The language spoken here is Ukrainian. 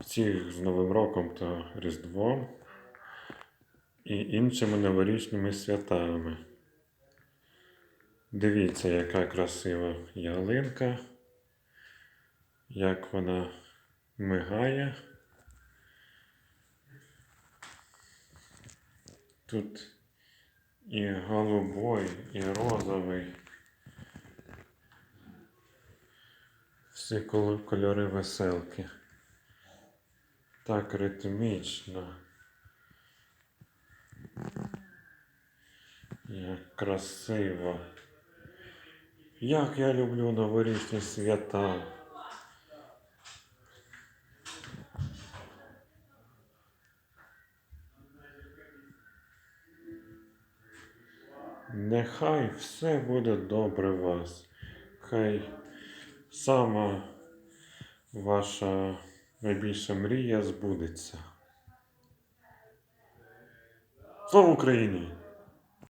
всіх з Новим роком та Різдвом і іншими новорічними святами. Дивіться, яка красива ялинка, як вона мигає. Тут і голубой, і розовий. Всі кольори веселки. Так ритмічно. Як красиво. Як я люблю новорічні свята. Нехай все буде добре вас. Хай сама ваша найбільша мрія збудеться. Слава Україні!